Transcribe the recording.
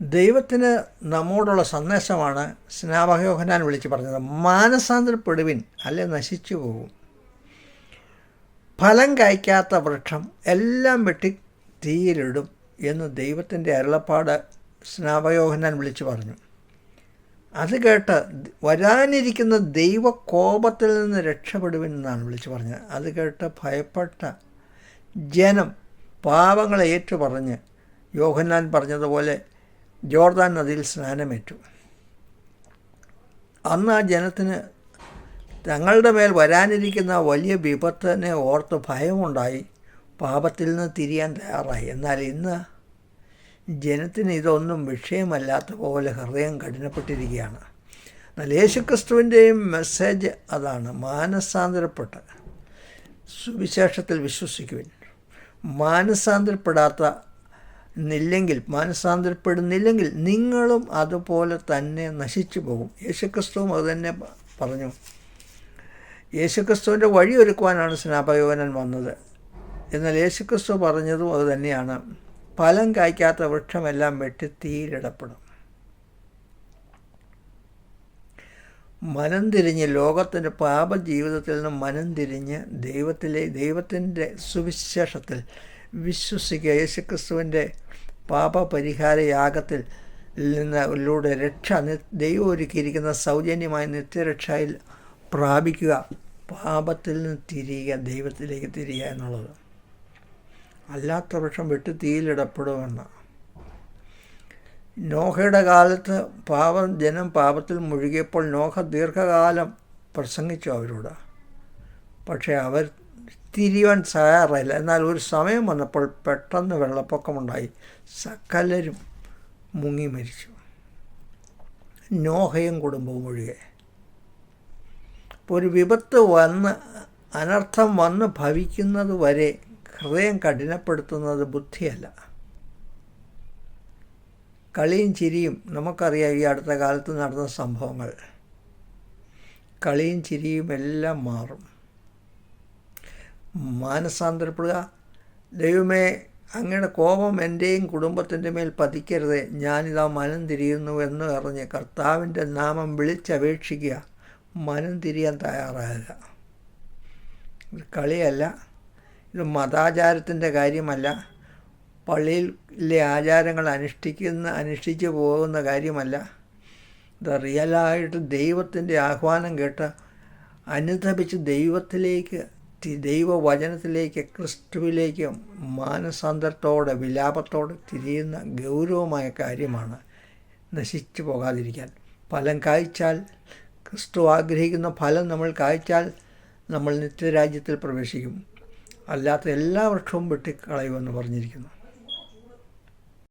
ദൈവത്തിന് നമ്മോടുള്ള സന്ദേശമാണ് സ്നാപകയോഹനാൻ വിളിച്ച് പറഞ്ഞത് മാനസാന്തരപ്പെടുവിൻ അല്ലെ നശിച്ചു പോകും. ഫലം കായ്ക്കാത്ത വൃക്ഷം എല്ലാം വെട്ടി തീയിലിടും എന്ന് ദൈവത്തിന്റെ അരുളപ്പാട് സ്നാപകയോഹനാൻ വിളിച്ചു പറഞ്ഞു. അത് കേട്ട് വരാനിരിക്കുന്ന ദൈവകോപത്തിൽ നിന്ന് രക്ഷപ്പെടുവിൻ എന്നാണ് വിളിച്ചു പറഞ്ഞത്. അത് കേട്ട് ഭയപ്പെട്ട ജനം പാപങ്ങളെ ഏറ്റുപറഞ്ഞ് യോഹന്നാൻ പറഞ്ഞതുപോലെ ജോർദാൻ നദിയിൽ സ്നാനമേറ്റു. അന്ന് ആ ജനത്തിന് തങ്ങളുടെ മേൽ വരാനിരിക്കുന്ന വലിയ വിപത്തിനെ ഓർത്ത് ഭയമുണ്ടായി. പാപത്തിൽ നിന്ന് തിരിയാൻ തയ്യാറായി. എന്നാൽ ഇന്ന് ജനത്തിന് ഇതൊന്നും വിഷയമല്ലാത്ത പോലെ ഹൃദയം കഠിനപ്പെട്ടിരിക്കുകയാണ്. എന്നാൽ യേശുക്രിസ്തുവിന്റെയും മെസ്സേജ് അതാണ്. മാനസാന്തരപ്പെട്ട്. സുവിശേഷത്തിൽ വിശ്വസിക്കുവിൻ. മാനസാന്തരപ്പെടാത്ത നില്ലെങ്കിൽ മാനസാന്തരപ്പെടുന്നില്ലെങ്കിൽ നിങ്ങളും അതുപോലെ തന്നെ നശിച്ചു പോകും. യേശുക്രിസ്തുവും അത് തന്നെ പറഞ്ഞു. യേശുക്രിസ്തുവിന്റെ വഴി ഒരുക്കുവാനാണ് സ്നാപയോനൻ വന്നത്. എന്നാൽ യേശുക്രിസ്തു പറഞ്ഞതും അതുതന്നെയാണ് ഫലം കായ്ക്കാത്ത വൃക്ഷമെല്ലാം വെട്ടി തീയിലിടപ്പെടും. മനം തിരിഞ്ഞ് ലോകത്തിന്റെ പാപജീവിതത്തിൽ നിന്ന് മനം തിരിഞ്ഞ് ദൈവത്തിലെ ദൈവത്തിന്റെ സുവിശേഷത്തിൽ വിശ്വസിക്കുക. യേശുക്രിസ്തുവിന്റെ പാപപരിഹാര യാഗത്തിൽ നിന്നിലൂടെ രക്ഷ ദൈവം ഒരുക്കിയിരിക്കുന്ന സൗജന്യമായ നിത്യരക്ഷയിൽ പ്രാപിക്കുക. പാപത്തിൽ നിന്ന് തിരിയുക ദൈവത്തിലേക്ക് തിരിയുക എന്നുള്ളത്. അല്ലാത്ത പക്ഷം വെട്ടി തീയിലിടപ്പെടുമെന്ന്. നോഹയുടെ കാലത്ത് പാപം ജനം പാപത്തിൽ മുഴുകിയപ്പോൾ നോഹ ദീർഘകാലം പ്രസംഗിച്ചു അവരോട്. പക്ഷേ അവർ തിരിയുവാൻ തയ്യാറായില്ല എന്നാൽ ഒരു സമയം വന്നപ്പോൾ പെട്ടെന്ന് വെള്ളപ്പൊക്കമുണ്ടായി. സകലരും മുങ്ങി മരിച്ചു. നോഹയും കുടുംബവും ഒഴികെ. ഒരു വിപത്ത് വന്ന് അനർത്ഥം വന്ന് ഭവിക്കുന്നത് വരെ ഹൃദയം കഠിനപ്പെടുത്തുന്നത് ബുദ്ധിയല്ല. കളിയും ചിരിയും നമുക്കറിയാം ഈ അടുത്ത കാലത്ത് നടന്ന സംഭവങ്ങൾ. കളിയും ചിരിയും എല്ലാം മാറും. മാനസാന്തരപ്പെടുക. ദൈവമേ അങ്ങയുടെ കോപം എന്റെയും കുടുംബത്തിന്റെ മേൽ പതിക്കരുതേ. ഞാനിതാ മനം തിരിയുന്നു എന്ന് പറഞ്ഞ് കർത്താവിന്റെ നാമം വിളിച്ചപേക്ഷിക്കുക. മനം തിരിയാൻ തയ്യാറാകുക ഇത് കളിയല്ല. ഇത് മതാചാരത്തിന്റെ കാര്യമല്ല. പള്ളിയിലെ ആചാരങ്ങൾ അനുഷ്ഠിക്കുന്ന അനുഷ്ഠിച്ചു പോകുന്ന കാര്യമല്ല. ഇത് റിയലായിട്ട് ദൈവത്തിന്റെ ആഹ്വാനം കേട്ട് അനുതപിച്ച് ദൈവത്തിലേക്ക് ദൈവവചനത്തിലേക്ക് ക്രിസ്തുവിലേക്ക് മാനസാന്തരത്തോടെ വിലാപത്തോടെ തിരിയുന്ന ഗൗരവമായ കാര്യമാണ് നശിച്ചു പോകാതിരിക്കാൻ. ഫലം കായ്ച്ചാൽ ക്രിസ്തു ആഗ്രഹിക്കുന്ന ഫലം നമ്മൾ കായ്ച്ചാൽ നമ്മൾ നിത്യരാജ്യത്തിൽ പ്രവേശിക്കും. അല്ലാത്ത എല്ലാ വൃക്ഷവും വെട്ടിക്കളയുമെന്ന് പറഞ്ഞിരിക്കുന്നു.